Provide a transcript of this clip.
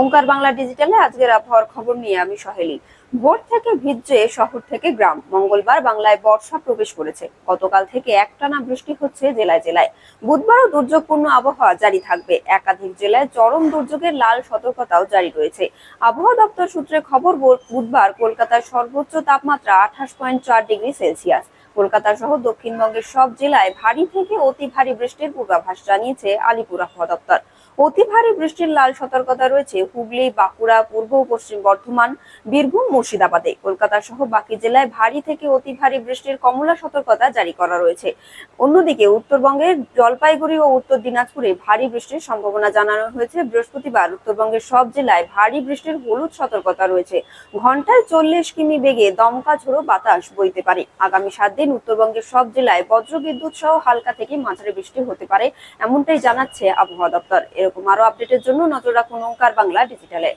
ওঙ্কার বাংলা ডিজিটালে আজকের আবহাওয়ার খবর নিয়ে আমি সহেলি। ভোর থেকে ভিজে শহর থেকে গ্রাম। মঙ্গলবার বাংলায় বর্ষা প্রবেশ করেছে। গতকাল থেকে একটানা বৃষ্টি হচ্ছে জেলায় জেলায়। বুধবারও দুর্যোগপূর্ণ আবহাওয়া জারি থাকবে। একাধিক জেলায় চরম দুর্যোগের লাল সতর্কতাও জারি রয়েছে। আবহাওয়া দপ্তর সূত্রে খবর বুধবার কলকাতার সর্বোচ্চ তাপমাত্রা আঠাশ পয়েন্ট চার ডিগ্রি সেলসিয়াস। কলকাতা সহ দক্ষিণবঙ্গের সব জেলায় ভারী থেকে অতি ভারী বৃষ্টির পূর্বাভাস জানিয়েছে আলিপুর আবহাওয়া দপ্তর। অতি ভারী বৃষ্টির লাল সতর্কতা রয়েছে হুগলি, বাঁকুড়া, পূর্ব পশ্চিম বর্ধমান, বীরভূম, মুর্শিদাবাদে। কলকাতা সহ বাকি জেলায় ভারী থেকে অতি ভারী বৃষ্টির কমলা সতর্কতা জারি করা রয়েছে। অন্যদিকে উত্তরবঙ্গের জলপাইগুড়ি ও উত্তর দিনাজপুরে ভারী বৃষ্টির সম্ভাবনা জানানো হয়েছে। বৃহস্পতিবার উত্তরবঙ্গের সব জেলায় ভারী বৃষ্টির হলুদ সতর্কতা রয়েছে। ঘন্টায় চল্লিশ কিমি বেগে দমকা ঝোড়ো বাতাস বইতে পারে। আগামী সাত দিন উত্তরবঙ্গের সব জেলায় বজ্রবিদ্যুৎ সহ হালকা থেকে মাঝারি বৃষ্টি হতে পারে, এমনটাই জানাচ্ছে আবহাওয়া দপ্তর। এরকম আরও আপডেটের জন্য নজর রাখুন ওঙ্কার বাংলা ডিজিটালে